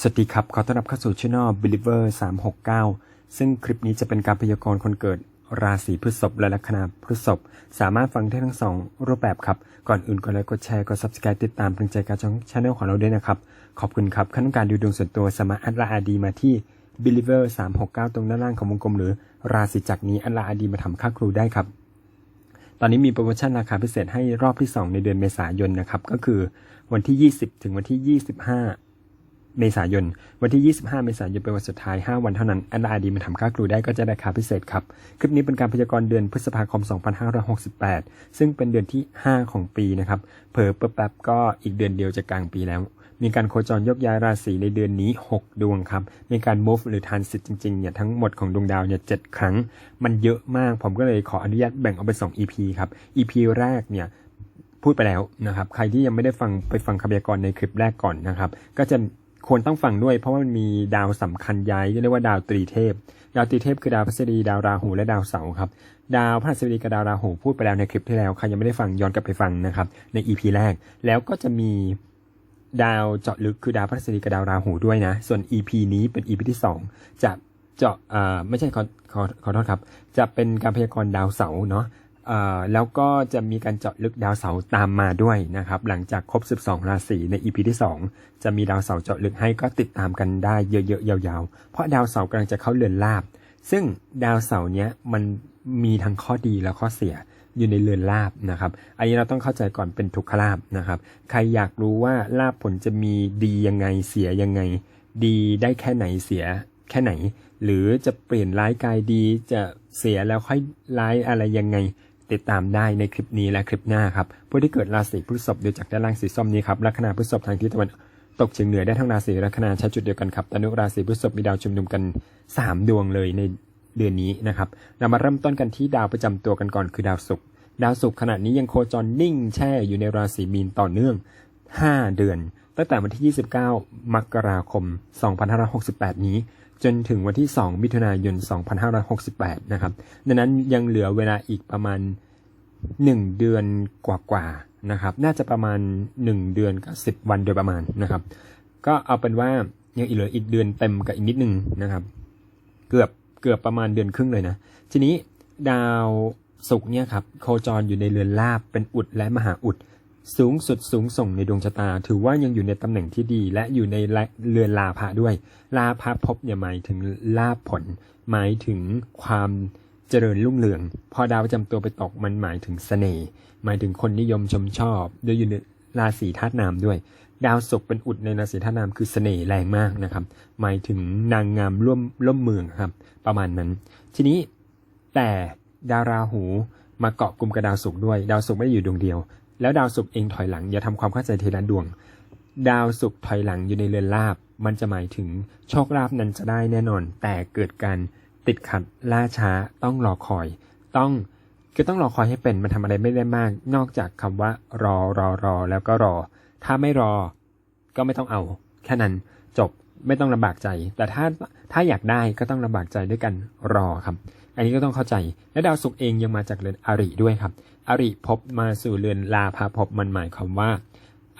สวัสดีครับ ขอต้อนรับเข้าสู่ช่อง Believer 369 ซึ่งคลิปนี้จะเป็นการพยากรณ์คนเกิดราศีพฤษภและลัคนาพฤษภสามารถฟังได้ทั้งสองรูปแบบครับ ก่อนอื่นกดไลค์กดแชร์กด subscribe ติดตามเป็นกำลังใจการช่องช anel ของเราด้วยนะครับ ขอบคุณครับขั้นต้องการดูดวงส่วนตัวสามารถอัดลาอาดีมาที่ Believer 369 ตรงด้านล่างของวงกลม หรือราศีจักนี้อัดลาอาดีมาทำค่าครูได้ครับ ตอนนี้มีโปรโมชั่นราคาพิเศษให้รอบที่ 2 ในเดือนเมษายนนะครับก็คือวันที่ 20 ถึงวันที่ 25 เมษายน วันที่ 25 เมษายนเป็นวันสุดท้าย 5 วันเท่านั้นอันดาดีมาทำค่าครูได้ก็จะได้ราคาพิเศษครับ คลิปนี้เป็นการพยากรณ์เดือนพฤษภาคม 2568 ซึ่งเป็นเดือนที่ 5 ของปีนะครับ เผลอแป๊บก็อีกเดือนเดียวจะกลางปีแล้ว มีการโคจรยกย้ายราศีในเดือนนี้ 6 ดวงครับ มีการ move หรือ transit จริงๆเนี่ยทั้งหมดของดวงดาวเนี่ยเครั้ง มันเยอะมาก ผมก็เลยขออนุญาตแบ่งออกเป็น 2 EP ครับ EP แรกเนี่ยพูดไปแล้วนะครับ ใครที่ยังไม่ได้ฟังไปฟังคำพยากรณ์ในคลิปแรกก่อนนะครับ ก็จะ ควรต้องฟังด้วย เพราะว่ามันมีดาวสำคัญย้ายเรียกว่าดาวตรีเทพ ดาวตรีเทพคือดาวพฤหัสบดีดาวราหูและดาวเสาร์ครับดาวพฤหัสบดีกับดาวราหูพูดไปแล้วในคลิปที่แล้วใครยังไม่ได้ฟังย้อนกลับไปฟังนะครับใน EP แรก แล้วก็จะมีดาวเจาะลึกคือดาวพฤหัสบดีกับดาวราหูด้วยนะ ส่วน EP นี้เป็น EP ที่สองจะเจาะอ่าไม่ใช่ขอขอขอโทษครับ จะเป็นการพยากรณ์ดาวเสาร์เนาะ แล้วก็จะมีการเจาะลึกดาวเสาร์ตามมาด้วยนะครับ หลังจากครบ 12 ราศีใน EP ที่ 2 จะมีดาวเสาร์เจาะลึกให้ก็ติดตามกันได้เยอะๆยาวๆ เพราะดาวเสาร์กำลังจะเข้าเรือนลาบ ซึ่งดาวเสาร์เนี้ยมันมีทั้งข้อดีและข้อเสียอยู่ในเรือนลาบนะครับ อันนี้เราต้องเข้าใจก่อนเป็นทุกขลาบนะครับ ใครอยากรู้ว่าลาบผลจะมีดียังไงเสียยังไง ดีได้แค่ไหนเสียแค่ไหน หรือจะเปลี่ยนร้ายกายดีจะเสียแล้วค่อยร้ายอะไรยังไง ติดตามได้ในคลิปนี้และคลิปหน้าครับผู้ที่เกิดราศีพฤษภดูจากด้านล่างสีส้มนี้ครับลัคนาพฤษภทางทิศตะวันตกเฉียงเหนือได้ทั้งราศีลัคนาใช้จุดเดียวกันครับตนุราศีพฤษภมีดาวชุมนุมกัน 3 ดวงเลยในเดือนนี้นะครับเรามาเริ่มต้นกันที่ดาวประจำตัวกันก่อนคือดาวศุกร์ดาวศุกร์ขณะนี้ยังโคจรนิ่งแช่อยู่ในราศีมีนต่อเนื่อง 5 เดือน ตั้งแต่วันที่ 29 มกราคม 2568 นี้ จนถึงวันที่ 2 มิถุนายน 2568 นะครับ ดังนั้นยังเหลือเวลาอีกประมาณ 1 เดือนกว่าๆนะครับ น่าจะประมาณ 1 เดือนกับ 10 วันโดยประมาณนะครับ ก็เอาเป็นว่ายังเหลืออีกเดือนเต็มกับอีกนิดนึงนะครับ เกือบเกือบประมาณเดือนครึ่งเลยนะ ทีนี้ดาวศุกร์เนี่ยครับโคจรอยู่ในเรือนลาบเป็นอุดและมหาอุด สูงสุดสูงส่งในดวงชะตา ถือว่ายังอยู่ในตำแหน่งที่ดี และอยู่ในเรือนลาภะด้วย ลาภะพบเนี่ยหมายถึงลาภผล หมายถึงความเจริญรุ่งเรือง พอดาวประจำตัวไปตกมันหมายถึงเสน่ห์หมายถึงคนนิยมชมชอบโดยอยู่ในราศีธาตุน้ำด้วย ดาวศุกร์เป็นอุดในราศีธาตุน้ำคือเสน่ห์แรงมากนะครับ หมายถึงนางงามร่วมร่วมเมืองครับ ประมาณนั้น ทีนี้แต่ดาวราหูมาเกาะกลุ่มกับดาวศุกร์ด้วย ดาวศุกร์ไม่ได้อยู่ดวงเดียว แล้วดาวศุกร์เองถอยหลัง อย่าทำความเข้าใจทีละดวง ดาวศุกร์ถอยหลังอยู่ในเรือนลาบ มันจะหมายถึงโชคลาภนั้นจะได้แน่นอน แต่เกิดการติดขัดล่าช้าต้องรอคอย ต้องคือต้องรอคอยให้เป็นมันทำอะไรไม่ได้มาก นอกจากคำว่ารอรอรอแล้วก็รอ ถ้าไม่รอก็ไม่ต้องเอา แค่นั้นจบไม่ต้องลำบากใจ แต่ถ้าถ้าอยากได้ก็ต้องลำบากใจด้วยกันรอครับ อันนี้ก็ต้องเข้าใจ และดาวศุกร์เองยังมาจากเรือนอริด้วยครับ อริภพมาสู่เรือนลาภภพมันหมายความว่า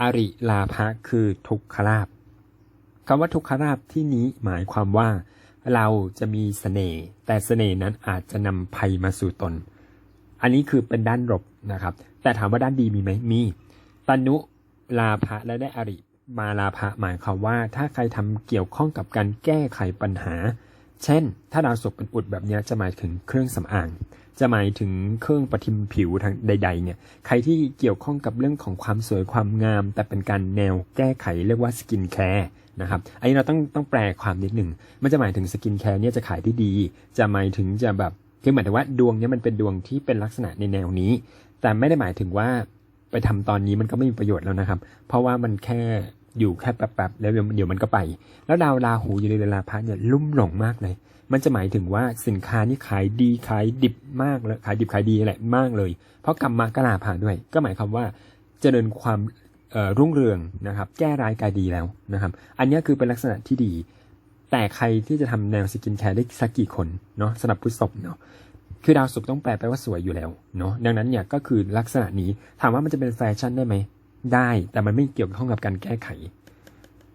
อริลาภะคือทุกขลาภคำว่าทุกขลาภที่นี้หมายความว่า เราจะมีเสน่ห์แต่เสน่ห์นั้นอาจจะนำภัยมาสู่ตน อันนี้คือเป็นด้านลบนะครับ แต่ถามว่าด้านดีมีไหมมีตนุลาภะและได้อริมาลาภะหมายความว่า ถ้าใครทำเกี่ยวข้องกับการแก้ไขปัญหา เช่น ถ้าดาวศุกร์เป็นอุดแบบนี้จะหมายถึงเครื่องสำอาง จะหมายถึงเครื่องประทิมผิวทางใด ๆ เนี่ย ใครที่เกี่ยวข้องกับเรื่องของความสวยความงาม แต่เป็นการแนวแก้ไขเรียกว่าสกินแคร์นะครับ อันนี้เราต้องต้องแปลความนิดหนึ่ง มันจะหมายถึงสกินแคร์เนี่ยจะขายได้ดี จะหมายถึงจะแบบคือหมายถึงว่าดวงเนี้ยมันเป็นดวงที่เป็นลักษณะในแนวนี้ แต่ไม่ได้หมายถึงว่าไปทำตอนนี้มันก็ไม่มีประโยชน์แล้วนะครับ เพราะว่ามันแค่อยู่แค่แป๊บๆแล้วเดี๋ยวมันก็ไป แล้วดาวราหูอยู่ในเรือนระเนี่ยลุ่มหลงมากเลย มันจะหมายถึงว่าสินค้านี่ขายดีขายดิบมากเลยขายดิบขายดีแหละมากเลย เพราะกรรมะกลาภาด้วย ก็หมายความว่าเจริญความรุ่งเรืองนะครับ แก้ร้ายกายดีแล้วนะครับ อันนี้คือเป็นลักษณะที่ดี แต่ใครที่จะทำแนวสกินแคร์ได้สักกี่คนเนาะสำหรับผู้ศพเนาะคือดาวศุกร์ต้องแปลไปว่าสวยอยู่แล้วเนาะดังนั้นเนี่ยก็คือลักษณะนี้ถามว่ามันจะเป็นแฟชั่นได้ไหมได้แต่มันไม่เกี่ยวข้องกับการแก้ไข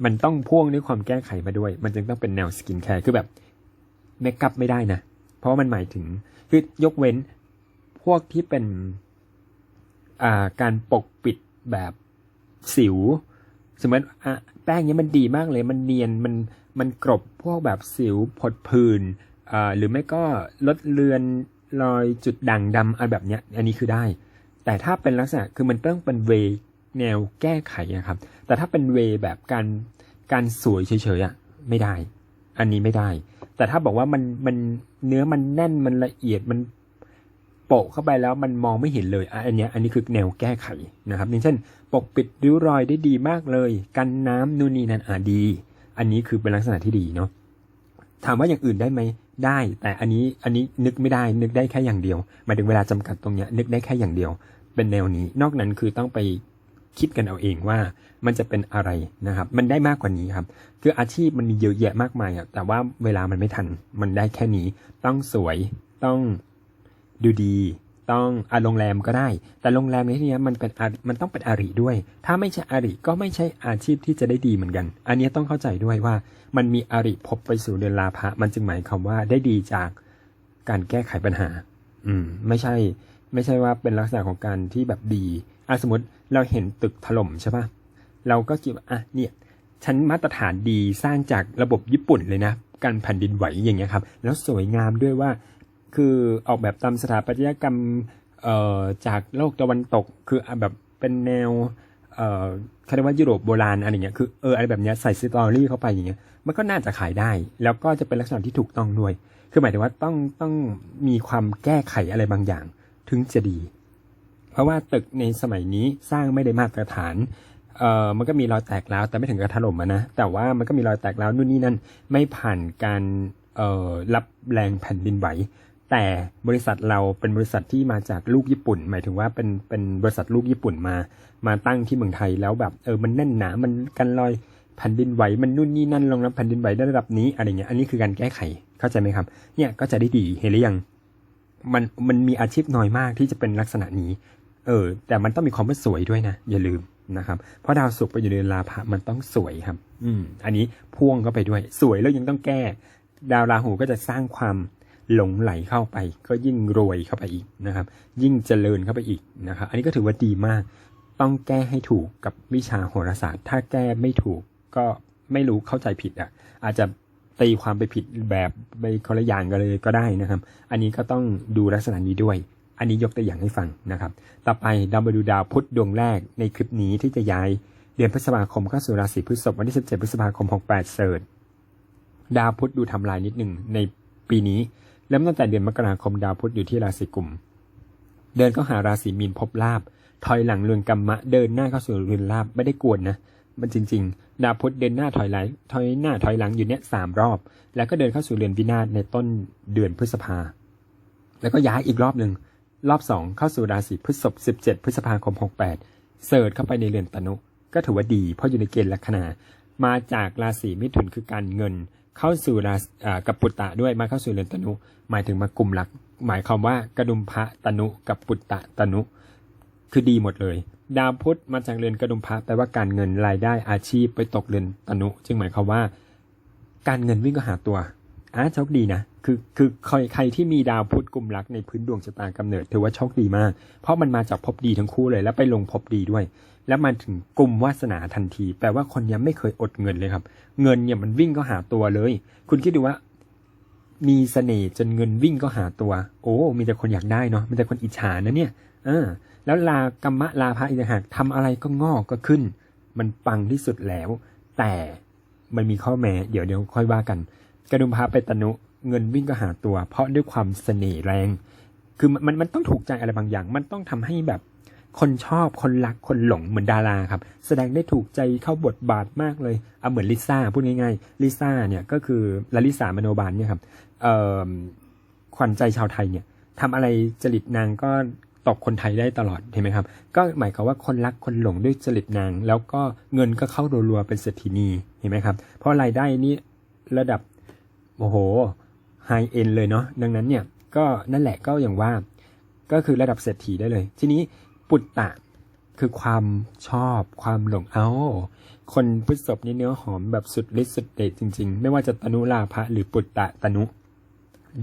มันต้องพ่วงด้วยความแก้ไขมาด้วย มันจึงต้องเป็นแนวสกินแคร์คือแบบ เมคอัพไม่ได้นะ เพราะมันหมายถึงคือยกเว้นพวกที่เป็นอ่าการปกปิดแบบสิว สมมติอะแป้งเนี้ยมันดีมากเลย มันเนียนมันมันกรบพวกแบบสิวผดผื่นอ่าหรือไม่ก็ลดเลือนรอยจุดด่างดำอะไรแบบเนี้ย อันนี้คือได้ แต่ถ้าเป็นลักษณะคือมันต้องเป็นเวแนวแก้ไขอะครับ แต่ถ้าเป็นเวแบบการการสวยเฉยๆอะไม่ได้ อันนี้ไม่ได้ แต่ถ้าบอกว่ามันมันเนื้อมันแน่นมันละเอียดมันโปะเข้าไปแล้วมันมองไม่เห็นเลยอันนี้อันนี้คือแนวแก้ไขนะครับอย่างเช่น ปกปิดริ้วรอยได้ดีมากเลย กันน้ำนู่นนี่นั่นอะดี อันนี้คือเป็นลักษณะที่ดีเนาะถามว่าอย่างอื่นได้ไหมได้ แต่อันนี้อันนี้นึกไม่ได้นึกได้แค่อย่างเดียวหมายถึงเวลาจำกัดตรงเนี้ยนึกได้แค่อย่างเดียว เป็นแนวนี้ นอกนั้นคือต้องไป คิดกันเอาเองว่ามันจะเป็นอะไรนะครับ มันได้มากกว่านี้ครับ คืออาชีพมันมีเยอะแยะมากมายอะแต่ว่าเวลามันไม่ทัน มันได้แค่นี้ ต้องสวย ต้องดูดี ต้องอาโรงแรมก็ได้ แต่โรงแรมในที่นี้มันเป็นมันต้องเป็นอาริด้วย ถ้าไม่ใช่อาริก็ไม่ใช่อาชีพที่จะได้ดีเหมือนกัน อันนี้ต้องเข้าใจด้วยว่า มันมีอาริพบไปสู่เดือนลาภะมันจึงหมายความว่าได้ดีจากการแก้ไขปัญหา อืม ไม่ใช่ ไม่ใช่ว่าเป็นลักษณะของการที่แบบดี อะสมมติเราเห็นตึกถล่มใช่ปะเราก็คิดว่าอะเนี่ยชั้นมาตรฐานดีสร้างจากระบบญี่ปุ่นเลยนะ การแผ่นดินไหวอย่างเงี้ยครับ แล้วสวยงามด้วยว่า คือออกแบบตามสถาปัตยกรรมเอ่อจากโลกตะวันตก คือแบบเป็นแนวเอ่อเขาเรียกว่ายุโรปโบราณอะไรเงี้ยคือเอออะไรแบบเนี้ยใส่สตอรี่เข้าไปอย่างเงี้ยมันก็น่าจะขายได้ แล้วก็จะเป็นลักษณะที่ถูกต้องด้วย คือหมายถึงว่าต้องต้องมีความแก้ไขอะไรบางอย่าง ถึงจะดี เพราะว่าตึกในสมัยนี้สร้างไม่ได้มาตรฐานเอ่อมันก็มีรอยแตกร้าวแต่ไม่ถึงกับถล่มนะแต่ว่ามันก็มีรอยแตกร้าวนู่นนี่นั่นไม่ผ่านการเอ่อรับแรงแผ่นดินไหว แต่บริษัทเราเป็นบริษัทที่มาจากลูกญี่ปุ่น หมายถึงว่าเป็นเป็นบริษัทลูกญี่ปุ่นมา มาตั้งที่เมืองไทยแล้วแบบเออมันแน่นหนามันกันรอยแผ่นดินไหวมันนู่นนี่นั่นรองรับแผ่นดินไหวได้ระดับนี้อะไรเงี้ยอันนี้คือการแก้ไขเข้าใจไหมครับ เนี่ยก็จะได้ดีเห็นหรือยังมันมันมีอาชีพน้อยมากที่จะเป็นลักษณะนี้ เออ แต่มันต้องมีความว่าสวยด้วยนะ อย่าลืมนะครับ เพราะดาวศุกร์ไปอยู่ในลาภะมันต้องสวยครับ อืม อันนี้พ่วงเข้าไปด้วย สวยแล้วยังต้องแก้ ดาวราหูก็จะสร้างความหลงไหลเข้าไป ก็ยิ่งรวยเข้าไปอีกนะครับ ยิ่งเจริญเข้าไปอีกนะครับ อันนี้ก็ถือว่าดีมาก ต้องแก้ให้ถูกกับวิชาโหราศาสตร์ ถ้าแก้ไม่ถูกก็ไม่รู้เข้าใจผิดอะ อาจจะตีความไปผิดแบบไปคนละอย่างกันเลยก็ได้นะครับ อันนี้ก็ต้องดูลักษณะนี้ด้วย อันนี้ยกตัวอย่างให้ฟังนะครับ ต่อไปดาวมาดูดาวพุธดวงแรกในคลิปนี้ที่จะย้ายเดือนพฤษภาคมเข้าสู่ราศีพฤษภวันที่ 17 พฤษภาคม 68 เสิร์ชดาวพุธดูทำลายนิดหนึ่งในปีนี้เริ่มตั้งแต่เดือนมกราคมดาวพุธอยู่ที่ราศีกุม เดินเข้าหาราศีมีนพบลาบ ถอยหลังเรือนกรรมะ เดินหน้าเข้าสู่เรือนลาบไม่ได้กวนนะมันจริง ๆ ดาวพุธเดินหน้าถอยหลังถอยหน้าถอยหลังอยู่เนี้ยสามรอบ แล้วก็เดินเข้าสู่เรือนวินาศในต้นเดือนพฤษภา แล้วก็ย้ายอีกรอบหนึ่ง รอบสองเข้าสู่ราศีพฤษภ17 พฤษภาคม 68 เสิร์ชเข้าไปในเรือนตนุก็ถือว่าดีเพราะอยู่ในเกณฑ์ลัคนามาจากราศีมิถุนคือการเงิน เข้าสู่ราศีกับปุตตะด้วยมาเข้าสู่เรือนตนุ หมายถึงมากลุ่มหลัก หมายความว่ากระดุมพระตนุกับปุตตะตนุ คือดีหมดเลย ดาวพุธมาจากเรือนกระดุมพระแปลว่าการเงินรายได้อาชีพไปตกเรือนตนุ จึงหมายความว่า การเงินวิ่งก็หาตัว อะโชคดีนะ คือคือใครใครที่มีดาวพุธกลุ่มรักในพื้นดวงชะตากำเนิดถือว่าโชคดีมาก เพราะมันมาจากภพดีทั้งคู่เลย แล้วไปลงภพดีด้วย แล้วมันถึงกลุ่มวาสนาทันที แปลว่าคนยังไม่เคยอดเงินเลยครับ เงินเนี่ยมันวิ่งก็หาตัวเลย คุณคิดดูว่า มีเสน่ห์จนเงินวิ่งก็หาตัว โอ้ มีแต่คนอยากได้เนาะมีแต่คนอิจฉานะเนี่ยเออแล้วลากรรมะลาภะอีกต่างหากทำอะไรก็งอกก็ขึ้น มันปังที่สุดแล้ว แต่มันมีข้อแม้ เดี๋ยวเดี๋ยวค่อยว่ากัน กระดุมพระไปตนุเงินวิ่งก็หาตัว เพราะด้วยความเสน่ห์แรง คือมันมันต้องถูกใจอะไรบางอย่าง มันต้องทำให้แบบคนชอบคนรักคนหลงเหมือนดาราครับ แสดงได้ถูกใจเข้าบทบาทมากเลยเอาเหมือนลิซ่าพูดง่ายๆลิซ่าเนี่ยก็คือลลิสามโนบาลเนี่ยครับเอ่อขวัญใจชาวไทยเนี่ยทำอะไรจริตนางก็ตกคนไทยได้ตลอดเห็นไหมครับ ก็หมายความว่าคนรักคนหลงด้วยจริตนาง แล้วก็เงินก็เข้ารัวๆเป็นเศรษฐีนีเห็นไหมครับ เพราะรายได้นี้ระดับ โอ้โหไฮเอ็นเลยเนาะดังนั้นเนี่ยก็นั่นแหละก็อย่างว่าก็คือระดับเศรษฐีได้เลย ทีนี้ปุตตะคือความชอบความหลงเอาคนพฤษภนี่เนื้อหอมแบบสุดฤทธิ์สุดเดชจริง ๆ ไม่ว่าจะตนุลาภะหรือปุตตะตนุ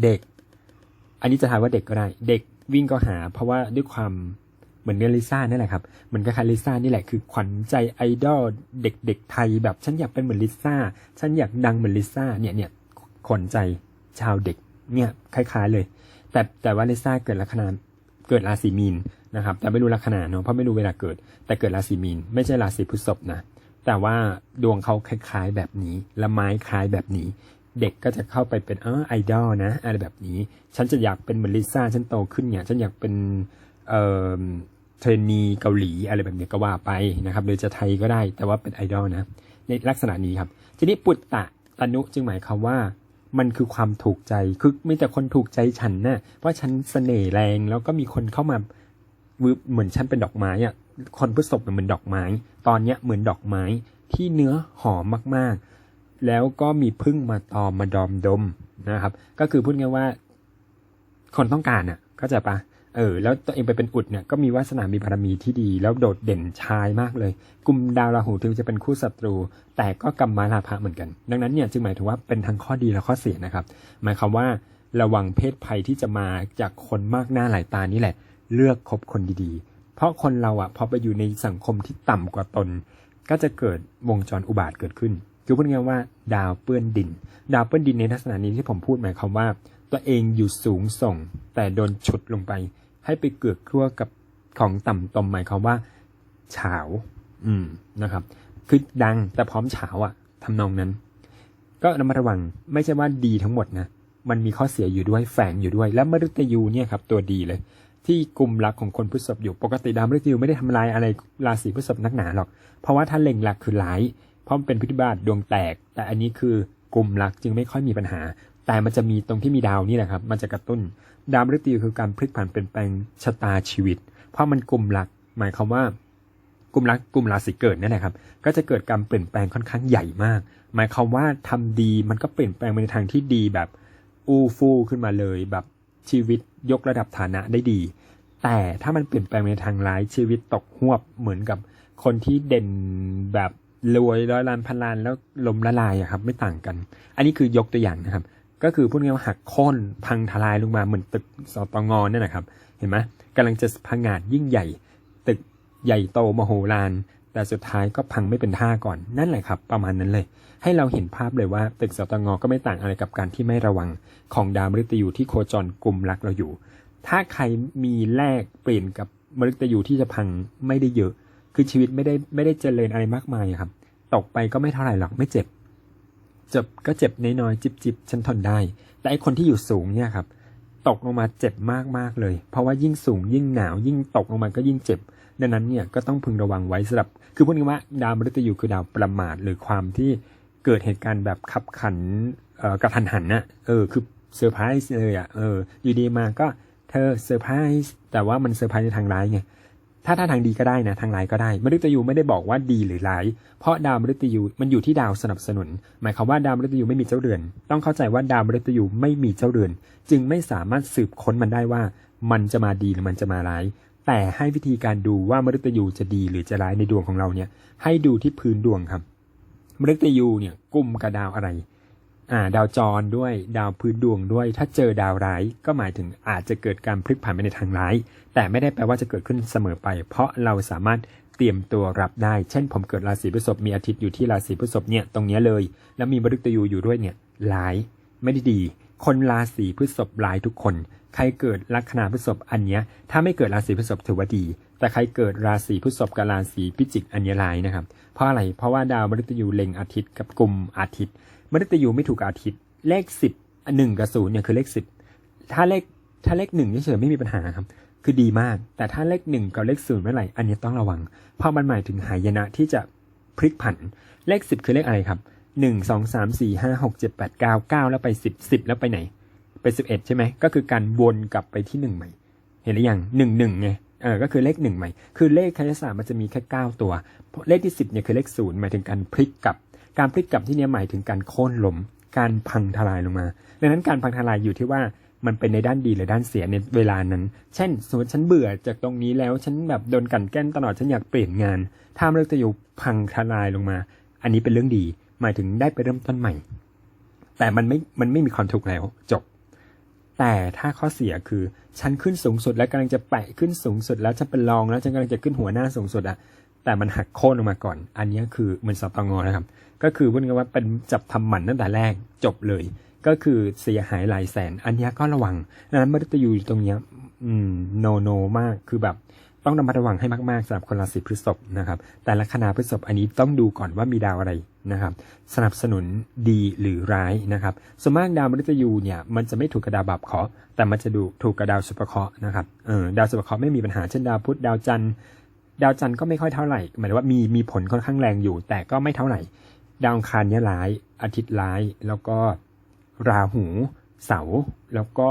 เด็ก อันนี้จะทายว่าเด็กก็ได้ เด็กวิ่งก็หา เพราะว่าด้วยความเหมือนเนลิซ่านั่แหละครับเหมือนกับคาลิซ่านี่แหละคือขวัญใจไอดอลเด็กๆไทยแบบฉันอยากเป็นเหมือนลิซ่าฉันอยากดังเหมือนลิซ่าเนี่ยเนี่ย ขวัญใจชาวเด็กเนี่ยคล้าย ๆเลย แต่แต่ว่าลิซ่าเกิดลัคนาเกิดราศีมีนนะครับ แต่ไม่รู้ลัคนาเนาะเพราะไม่รู้เวลาเกิด แต่เกิดราศีมีน ไม่ใช่ราศีพฤษภนะแต่ว่าดวงเขาคล้ายๆแบบนี้ละไม้คล้ายแบบนี้ เด็กก็จะเข้าไปเป็นเออไอดอลนะอะไรแบบนี้ ฉันจะอยากเป็นเหมือนลิซ่าฉันโตขึ้นเนี่ยฉันอยากเป็นเอ่อเทรนนีเกาหลีอะไรแบบนี้ก็ว่าไปนะครับหรือจะไทยก็ได้แต่ว่าเป็นไอดอลนะในลักษณะนี้ครับ ทีนี้ปุตตะตนุจึงหมายความว่า มันคือความถูกใจ คือมีแต่คนถูกใจฉันนะ่ะว่าฉันเสน่ห์แรงแล้วก็มีคนเข้ามาเหมือนฉันเป็นดอกไม้อะคนพฤษภเหมือนดอกไม้ ตอนเนี้ยเหมือนดอกไม้ที่เนื้อหอมมากๆ แล้วก็มีพึ่งมาตอมมาดอมดมนะครับ ก็คือพูดง่ายว่า คนต้องการอะก็จะปะ เออแล้วตัวเองไปเป็นอุดเนี่ยก็มีวาสนามีบารมีที่ดี แล้วโดดเด่นชายมากเลย กลุ่มดาวราหูถึงจะเป็นคู่ศัตรู แต่ก็กรรมาลาภะเหมือนกัน ดังนั้นเนี่ยจึงหมายถึงว่าเป็นทั้งข้อดีและข้อเสียนะครับ หมายความว่าระวังเพศภัยที่จะมาจากคนมากหน้าหลายตานี่แหละ เลือกคบคนดีๆ เพราะคนเราอะพอไปอยู่ในสังคมที่ต่ำกว่าตน ก็จะเกิดวงจรอุบาทเกิดขึ้นคือพูดง่ายว่าดาวเปื้อนดิน ดาวเปื้อนดินในลักษณะนี้ที่ผมพูดหมายความว่า ตัวเองอยู่สูงส่ง แต่โดนฉุดลงไป ให้ไปเกือกกลัวกับของต่ำตมหมายความว่าเฉาอืมนะครับ คือดังแต่พร้อมเฉาอะทำนองนั้น ก็ระมัดระวังไม่ใช่ว่าดีทั้งหมดนะมันมีข้อเสียอยู่ด้วยแฝงอยู่ด้วย และมฤตยูเนี่ยครับตัวดีเลย ที่กลุ่มหลักของคนพฤษภอยู่ปกติดาวมฤตยูไม่ได้ทำลายอะไรราศีพฤษภนักหนาหรอก เพราะว่าถ้าเล็งหลักคือร้ายเพราะมันเป็นพิธิบาตดวงแตก แต่อันนี้คือกลุ่มหลักจึงไม่ค่อยมีปัญหา แต่มันจะมีตรงที่มีดาวนี่แหละครับ มันจะกระตุ้น ดาวมฤตยูคือการพลิกผันเปลี่ยนแปลงชะตาชีวิต เพราะมันกลุ่มหลัก หมายความว่ากลุ่มรักกลุ่มราศีเกิดนั่นแหละครับ ก็จะเกิดการเปลี่ยนแปลงค่อนข้างใหญ่มาก หมายความว่าทำดีมันก็เปลี่ยนแปลงไปในทางที่ดีแบบอู้ฟู่ขึ้นมาเลย แบบชีวิตยกระดับฐานะได้ดี แต่ถ้ามันเปลี่ยนแปลงในทางร้ายชีวิตตกหวบเหมือนกับคนที่เด่นแบบรวยร้อยล้านพันล้านแล้วล้มละลายอะครับ ไม่ต่างกัน อันนี้คือยกตัวอย่างนะครับ ก็คือพูดง่ายว่าหักโค่นพังทลายลงมาเหมือนตึกสตงนั่นะครับ เห็นไหมกำลังจะพังงาดยิ่งใหญ่ ตึกใหญ่โตมโหฬารแต่สุดท้ายก็พังไม่เป็นท่าก่อนนั่นแหละครับ ประมาณนั้นเลย ให้เราเห็นภาพเลยว่า ตึกสตงก็ไม่ต่างอะไรกับการที่ไม่ระวังของดาวมฤตยูที่โคจรกลุ่มรักเราอยู่ ถ้าใครมีแลกเปลี่ยนกับมฤตยูที่จะพังไม่ได้เยอะ คือชีวิตไม่ได้ไม่ได้เจริญอะไรมากมายครับ ตกไปก็ไม่เท่าไหร่หรอกไม่เจ็บ เจ็บก็เจ็บน้อยๆจิบจิบฉันทนได้ แต่ไอคนที่อยู่สูงเนี่ยครับ ตกลงมาเจ็บมากมากเลย เพราะว่ายิ่งสูงยิ่งหนาว ยิ่งตกลงมาก็ยิ่งเจ็บ ดังนั้นเนี่ยก็ต้องพึงระวังไว้สำหรับ คือพูดง่ายว่าดาวมฤตยูคือดาวประมาทหรือความที่เกิดเหตุการณ์แบบขับขันกระทันหันน่ะเออคือเซอร์ไพรส์เลยอะเอออยู่ดีมาก็เธอเซอร์ไพรส์แต่ว่ามันเซอร์ไพรส์ในทางร้ายไง ถ้าถ้าทางดีก็ได้นะทางร้ายก็ได้มฤตยูไม่ได้บอกว่าดีหรือร้าย เพราะดาวมฤตยูมันอยู่ที่ดาวสนับสนุน หมายความว่าดาวมฤตยูไม่มีเจ้าเรือน ต้องเข้าใจว่าดาวมฤตยูไม่มีเจ้าเรือน จึงไม่สามารถสืบค้นมันได้ว่า มันจะมาดีหรือมันจะมาร้าย แต่ให้วิธีการดูว่ามฤตยูจะดีหรือจะร้ายในดวงของเราเนี่ยให้ดูที่พื้นดวงครับมฤตยูเนี่ยกลุ่มกับดาวอะไร อ่าดาวจรด้วย ดาวพื้นดวงด้วย ถ้าเจอดาวร้ายก็หมายถึงอาจจะเกิดการพลิกผันไปในทางร้าย แต่ไม่ได้แปลว่าจะเกิดขึ้นเสมอไป เพราะเราสามารถเตรียมตัวรับได้ เช่น ผมเกิดราศีพฤษภมีอาทิตย์อยู่ที่ราศีพฤษภเนี่ยตรงนี้เลย แล้วมีมฤตยูอยู่ด้วยเนี่ยร้ายไม่ได้ดี คนราศีพฤษภร้ายทุกคน ใครเกิดลัคนาพฤษภอันเนี้ยถ้าไม่เกิดราศีพฤษภถือว่าดี แต่ใครเกิดราศีพฤษภกับราศีพิจิกอันเนี้ยร้ายนะครับ เพราะอะไรเพราะว่าดาวมฤตยูเล็งอาทิตย์กับกลุ่มอาทิตย์ มฤตยูไม่ถูกอาทิตย์ เลขสิบหนึ่งกับศูนย์เนี่ยคือเลขสิบถ้าเลขถ้าเลขหนึ่งเฉยๆไม่มีปัญหาครับ คือดีมาก แต่ถ้าเลขหนึ่งกับเลขศูนย์เมื่อไหร่อันนี้ต้องระวัง เพราะมันหมายถึงหายนะที่จะพลิกผัน เลขสิบคือเลขอะไรครับหนึ่งสองสามสี่ห้าหกเจ็ดแปดเก้าเก้าแล้วไปสิบสิบแล้วไปไหน ไปสิบเอ็ดใช่ไหมก็คือการวนกลับไปที่หนึ่งใหม่ เห็นหรือยังหนึ่งหนึ่งไงเออก็คือเลขหนึ่งใหม่ คือเลขคณิตศาสตร์มันจะมีแค่เก้าตัวเพราะเลขที่สิบเนี่ยคือเลขศูนย์หมายถึงการพลิกกลับ การพลิกกลับที่นี้หมายถึงการโค่นล้มการพังทลายลงมา ดังนั้นการพังทลายอยู่ที่ว่ามันเป็นในด้านดีหรือด้านเสียในเวลานั้น เช่น สมมติฉันเบื่อจากตรงนี้แล้วฉันแบบโดนกันแกล้งตลอดฉันอยากเปลี่ยนงาน ถ้ามฤตยูพังทลายลงมา อันนี้เป็นเรื่องดี หมายถึงได้ไปเริ่มต้นใหม่ แต่มันไม่ มันไม่มีความทุกข์แล้วจบ แต่ถ้าข้อเสียคือ ฉันขึ้นสูงสุดแล้วกำลังจะแปะขึ้นสูงสุดแล้วฉันเป็นรองแล้วฉันกำลังจะขึ้นหัวหน้าสูงสุดอะ แต่มันหักโค่นลงมาก่อน อันนี้คือเหมือนสตงนะครับ ก็คือพูดง่ายว่าเป็นจับทำหมันตั้งแต่แรกจบเลย ก็คือเสียหายหลายแสน อันนี้ก็ระวังดังนั้นมฤตยูอยู่ตรงเนี้ยอืมโนโนมากคือแบบต้องระมัดระวังให้มากๆสำหรับคนราศีพฤษภนะครับ แต่ละคณะพฤษภอันนี้ต้องดูก่อนว่ามีดาวอะไรนะครับ สนับสนุนดีหรือร้ายนะครับส่วนมากดาวมฤตยูเนี่ยมันจะไม่ถูกกับดาวบาปเคราะห์แต่มันจะดูถูกกับดาวสุภเคราะห์นะครับเออดาวสุภเคราะห์ไม่มีปัญหาเช่นดาวพุธดาวจันทร์ ดาวจันทร์ก็ไม่ค่อยเท่าไหร่หมายถึงว่ามีมีผลค่อนข้างแรงอยู่ แต่ก็ไม่เท่าไหร่ ดาวอังคารเนี่ยร้าย อาทิตย์ร้าย แล้วก็ราหู เสาแล้วก็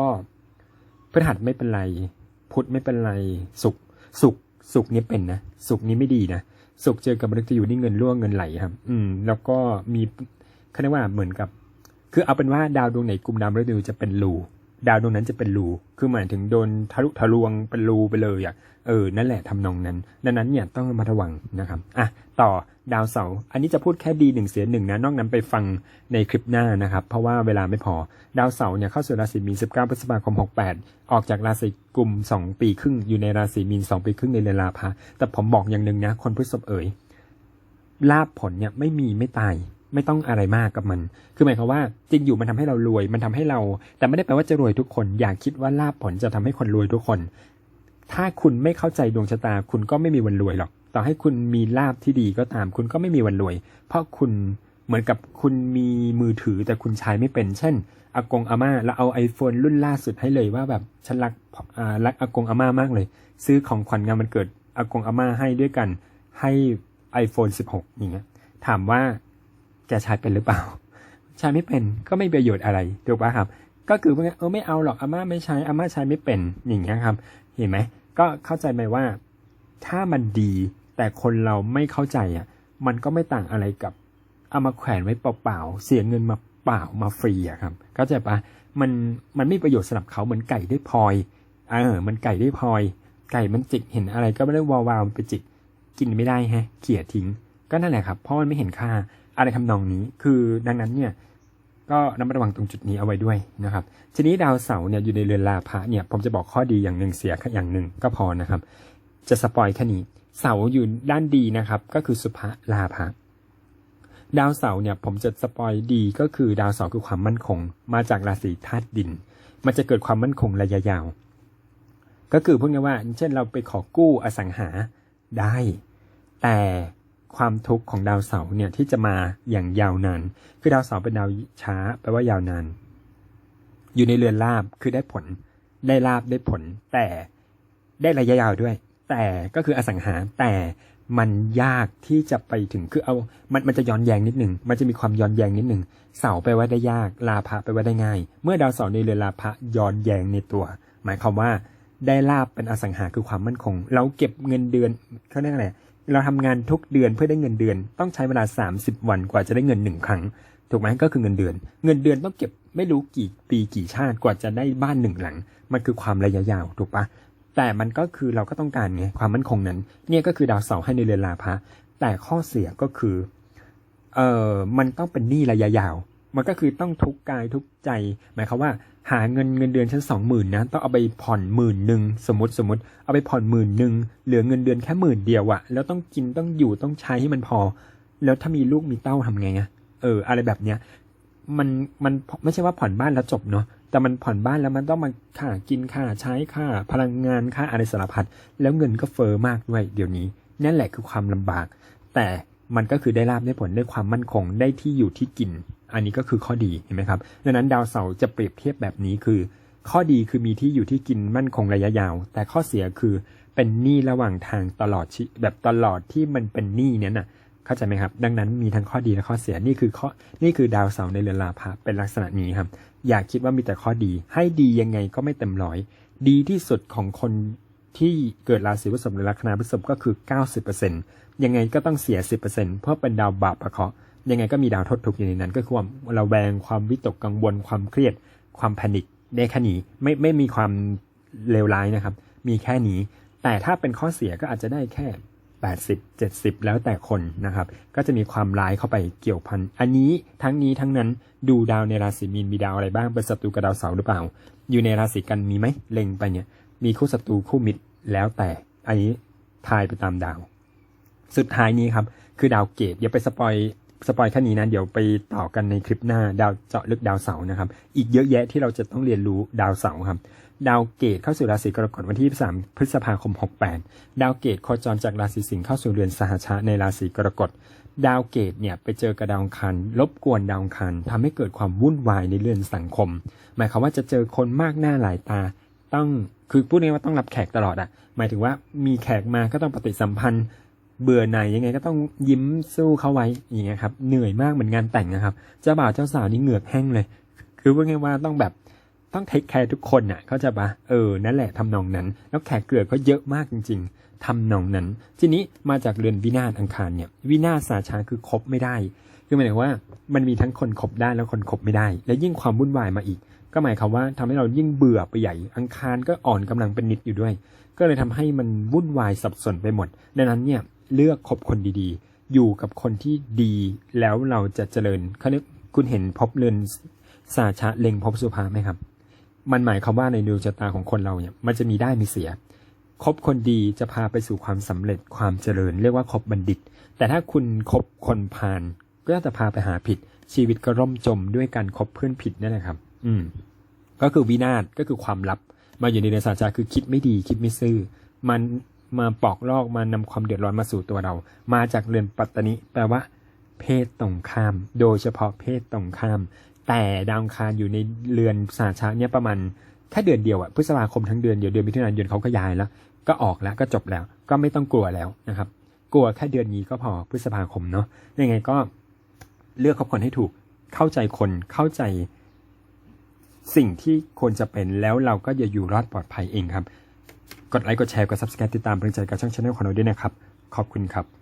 พฤหัสไม่เป็นไร พุธไม่เป็นไรศุกร์ศุกร์ศุกร์นี่เป็นนะศุกร์นี้ไม่ดีนะศุกร์เจอกับมฤตยูนี่เงินร่วงเงินไหลครับ อืม แล้วก็มีเขาเรียกว่าเหมือนกับ คือเอาเป็นว่าดาวดวงไหนกลุ่มดาวมฤตยูจะเป็นรู ดาวดวงนั้นจะเป็นรู คือหมายถึงโดนทะลุทะลวงเป็นรูไปเลยอะ เออ นั่นแหละทำนองนั้น ดังนั้นเนี่ยต้องระมาระวังนะครับ อะ ต่อดาวเสาร์ อันนี้จะพูดแค่ดีหนึ่งเสียหนึ่งนะ นอกนั้นไปฟังในคลิปหน้านะครับ เพราะว่าเวลาไม่พอ ดาวเสาร์เนี่ยเข้าสู่ราศีมีน 19 พฤษภาคม 68 ออกจากราศีกุม 2 ปีครึ่ง อยู่ในราศีมีน 2 ปีครึ่งในเรือนลาภะแต่ผมบอกอย่างหนึ่งนะ คนพฤษภเอ๋ยลาบผลเนี่ยไม่มีไม่ตาย ไม่ต้องอะไรมากกับมัน คือหมายความว่าจริงอยู่มันทำให้เรารวย มันทำให้เรา แต่ไม่ได้แปลว่าจะรวยทุกคน อย่าคิดว่าลาบผลจะทำให้คนรวยทุกคน ถ้าคุณไม่เข้าใจดวงชะตา คุณก็ไม่มีวันรวยหรอก ต่อให้คุณมีลาบที่ดีก็ตาม คุณก็ไม่มีวันรวย เพราะคุณเหมือนกับคุณมีมือถือแต่คุณใช้ไม่เป็น เช่นอากงอาม่าแล้วเอา iPhone รุ่นล่าสุดให้เลยว่าแบบฉันรักอารักอากงอาม่ามากเลย ซื้อของขวัญงานมันเกิดอากงอาม่าให้ด้วยกันให้ iPhone 16 อย่างเงี้ยถามว่า แกใช้เป็นหรือเปล่า ใช้ไม่เป็นก็ไม่ประโยชน์อะไรถูกปะครับ ก็คือว่าเออไม่เอาหรอกอาม่าไม่ใช้อาม่าใช้ไม่เป็นอย่างเงี้ยครับ เห็นไหมก็เข้าใจไหมว่า ถ้ามันดีแต่คนเราไม่เข้าใจอะ มันก็ไม่ต่างอะไรกับเอามาแขวนไว้เปล่าๆเสียเงินมาเปล่ามาฟรีอะครับเข้าใจปะมันมันไม่ประโยชน์สำหรับเขาเหมือนไก่ได้พลอยเออมันไก่ได้พลอย ไก่มันจิกเห็นอะไรก็ไม่ได้วาวๆไปจิกกินไม่ได้ฮะเขี่ยทิ้ง ก็นั่นแหละครับเพราะมันไม่เห็นค่า อะไรทำนองนี้ คือดังนั้นเนี่ยก็ระมัดระวังตรงจุดนี้เอาไว้ด้วยนะครับ ทีนี้ดาวเสาร์เนี่ยอยู่ในเรือนลาภะเนี่ยผมจะบอกข้อดีอย่างหนึ่งเสียอย่างหนึ่งก็พอนะครับ จะสปอยแค่นี้ เสาอยู่ด้านดีนะครับ ก็คือสุภลาภะดาวเสาร์เนี่ยผมจะสปอยดีก็คือดาวเสาร์คือความมั่นคง มาจากราศีธาตุดิน มันจะเกิดความมั่นคงระยะยาว ก็คือพูดง่ายว่า เช่นเราไปขอกู้อสังหาได้ แต่ ความทุกข์ของดาวเสาร์เนี่ยที่จะมาอย่างยาวนาน คือดาวเสาร์เป็นดาวช้าแปลว่ายาวนาน อยู่ในเรือนลาบคือได้ผล ได้ลาบได้ผล แต่ได้ระยะยาวด้วย แต่ก็คืออสังหา แต่มันยากที่จะไปถึงคือเอา มันมันจะย้อนแยงนิดหนึ่งมันจะมีความย้อนแยงนิดหนึ่งเสาไปว่าได้ยากลาภะไปว่าได้ง่าย เมื่อดาวเสาร์ในเรือนลาภะย้อนแยงในตัว หมายความว่าได้ลาบเป็นอสังหาคือความมั่นคง เราเก็บเงินเดือนเขาเรียกอะไร เราทำงานทุกเดือนเพื่อได้เงินเดือน ต้องใช้เวลา 30 วันกว่าจะได้เงินหนึ่งครั้ง ถูกไหมก็คือเงินเดือน เงินเดือนต้องเก็บไม่รู้กี่ปีกี่ชาติกว่าจะได้บ้านหนึ่งหลัง มันคือความระยะยาวถูกปะแต่มันก็คือเราก็ต้องการไงความมั่นคงนั้น เนี่ยก็คือดาวเสาร์ให้ในเรือนลาภะแต่ข้อเสียก็คือเออมันต้องเป็นหนี้ระยะยาว มันก็คือต้องทุกกายทุกใจ หมายความว่า หาเงินเงินเดือนชั้นสองหมื่นนะต้องเอาไปผ่อนหมื่นหนึ่งสมมติสมมติเอาไปผ่อนหมื่นหนึ่งเหลือเงินเดือนแค่หมื่นเดียวอะแล้วต้องกินต้องอยู่ต้องใช้ให้มันพอ แล้วถ้ามีลูกมีเต้าทำไงอะเออ อะไรแบบเนี้ยมันมันไม่ใช่ว่าผ่อนบ้านแล้วจบเนาะแต่มันผ่อนบ้านแล้วมันต้องมาค่ากินค่าใช้ค่า พลังงานค่าอะไรสารพัดแล้วเงินก็เฟอ้อมากด้วยเดี๋ยวนี้นั่นแหละคือความลำบาก แต่ มันก็คือได้ลาบได้ผลได้ความมั่นคงได้ที่อยู่ที่กิน อันนี้ก็คือข้อดีเห็นไหมครับดังนั้นดาวเสาร์จะเปรียบเทียบแบบนี้คือ ข้อดีคือมีที่อยู่ที่กินมั่นคงระยะยาว แต่ข้อเสียคือเป็นหนี้ระหว่างทางตลอดแบบตลอดที่มันเป็นหนี้เนี้ยน่ะเข้าใจไหมครับ ดังนั้นมีทั้งข้อดีและข้อเสียนี่คือข้อนี่คือดาวเสาร์ในเรือนลาภะเป็นลักษณะนี้ครับ อย่าคิดว่ามีแต่ข้อดี ให้ดียังไงก็ไม่เต็มร้อย ดีที่สุดของคน ที่เกิดราศีพฤษภหรือลัคนาพฤษภก็คือ 90%ยังไงก็ต้องเสีย 10%เพราะเป็นดาวบาปประเคาะยังไงก็มีดาวทดทุกอยู่ในนั้น ก็คือความระแวงความวิตกกังวล ความเครียด ความแพนิคได้แค่นี้ไม่ไม่มีความเลวร้ายนะครับ มีแค่นี้ แต่ถ้าเป็นข้อเสียก็อาจจะได้แค่ 80 70 แล้วแต่คนนะครับ ก็จะมีความร้ายเข้าไปเกี่ยวพัน อันนี้ทั้งนี้ทั้งนั้นดูดาวในราศีมีนมีดาวอะไรบ้างเป็นศัตรูกับดาวเสาร์หรือเปล่า อยู่ในราศีกันมีไหมเล็งไปเนี่ย มีคู่ศัตรูคู่มิตรแล้วแต่อันนี้ทายไปตามดาว สุดท้ายนี้ครับ คือดาวเกตอย่าไปสปอยสปอยแค่นี้นะ เดี๋ยวไปต่อกันในคลิปหน้า ดาวเจาะลึกดาวเสาร์นะครับ อีกเยอะแยะที่เราจะต้องเรียนรู้ดาวเสาร์ครับ ดาวเกตเข้าสู่ราศีกรกฎวันที่ 3 พฤษภาคม 68 ดาวเกตโคจรจากราศีสิงห์เข้าสู่เรือนสหชะในราศีกรกฎ ดาวเกตเนี่ยไปเจอกับดาวอังคารรบกวนดาวอังคารทำให้เกิดความวุ่นวายในเรือนสังคม หมายความว่าจะเจอคนมากหน้าหลายตาต้อง คือพูดง่ายว่าต้องรับแขกตลอดอะหมายถึงว่ามีแขกมาก็ต้องปฏิสัมพันธ์เบื่อไหนยังไงก็ต้องยิ้มสู้เขาไว้อย่างเงี้ยครับเหนื่อยมากเหมือนงานแต่งนะครับเจ้าบ่าวเจ้าสาวนี่เหงือกแห้งเลย คือว่าไงายว่าต้องแบบต้องเทคแคร์ทุกคนน่ะเขาจะปะเออนั่นแหละทำนองนั้น แล้วแขกเกลือก็เยอะมากจริง ๆทำนองนั้น ทีนี้มาจากเรือนวินาศอังคารเนี่ยวินาศสาชาคือคบไม่ได้คือหมายถึงว่ามันมีทั้งคนคบได้แล้วคนคบไม่ได้ และยิ่งความวุ่นวายมาอีก ก็หมายความว่าทำให้เรายิ่งเบื่อไปใหญ่ อังคารก็อ่อนกำลังเป็นนิดอยู่ด้วย ก็เลยทำให้มันวุ่นวายสับสนไปหมด ดังนั้นเนี่ยเลือกคบคนดีๆ อยู่กับคนที่ดีแล้วเราจะเจริญเขาเรียกคุณเห็นภพเรือนสาชะเล็งภพสุภาไหมครับ มันหมายความว่าในดวงชะตาของคนเราเนี่ยมันจะมีได้มีเสียคบคนดีจะพาไปสู่ความสำเร็จความเจริญ เรียกว่าคบบัณฑิต แต่ถ้าคุณคบคนพาลก็จะพาไปหาผิด ชีวิตก็ร่มจมด้วยการคบเพื่อนผิดนั่นแหละครับ อืม ก็คือวินาศก็คือความลับ มาอยู่ในเดือนสาชาคือคิดไม่ดีคิดไม่ซื่อ มันมาปอกลอกมานำความเดือดร้อนมาสู่ตัวเรา มาจากเรือนปัตตนิแปลว่า เพศตรงข้าม โดยเฉพาะเพศตรงข้าม แต่ดาวคารอยู่ในเรือนสาชาเนี่ยประมาณแค่เดือนเดียวอะพฤษภาคมทั้งเดือนเดียวเดือนมิถุนายนเขาก็ย้ายแล้ว ก็ออกแล้วก็จบแล้ว ก็ไม่ต้องกลัวแล้วนะครับ กลัวแค่เดือนนี้ก็พอพฤษภาคมเนาะยังไงก็เลือกคบคนให้ถูกเข้าใจคนเข้าใจ สิ่งที่ควรจะเป็นแล้วเราก็จะอยู่รอดปลอดภัยเองครับ กดไลค์กดแชร์กด subscribe ติดตามเป็นกำลังใจกับช่องชาแนลของเราด้วยนะครับ ขอบคุณครับ